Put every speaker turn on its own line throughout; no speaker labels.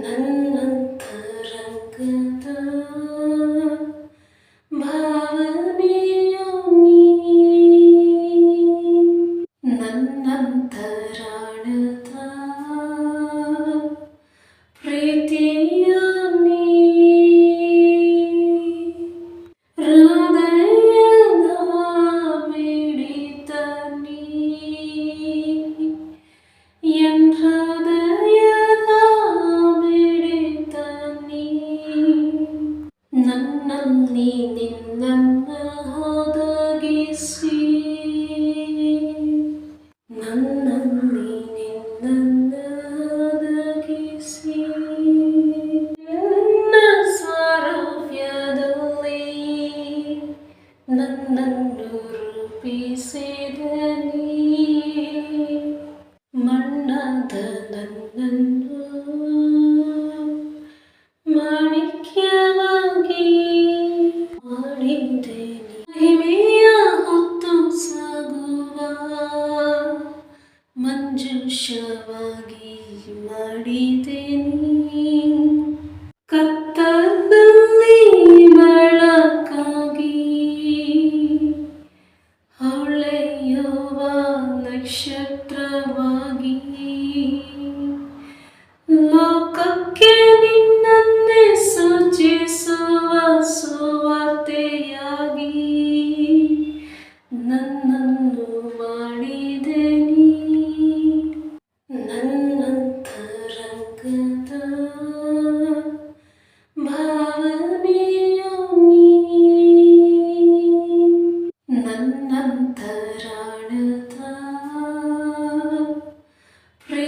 ನನ್ನಂತರಂಗದ ನನ್ನನ್ನು ರೂಪಿಸಿದನಿ ಮಣ್ಣದ ನನ್ನನ್ನು ಮಾಣಿಕ್ಯವಾಗಿ ಮಾಡಿದ್ದೇನೆ ಮಹಿಮೆಯ ಹೊತ್ತು ಸಾಗುವ ಮಂಜುಷವಾಗಿ ಮಾಡಿದ್ದೇನೆ ನಕ್ಷತ್ರವಾಗಿ ಲೋಕಕ್ಕೆ ನಿನ್ನನ್ನೇ ಸೂಚಿಸುವ ಸುವಾರ್ತೆಯಾಗಿ. ನನ್ನನ್ನು ಮಾಡಿದೆ ನೀ. ನನ್ನಂತರಂಗದ ಭಾವನೆಯ ನನ್ನಂತರ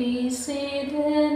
be seated.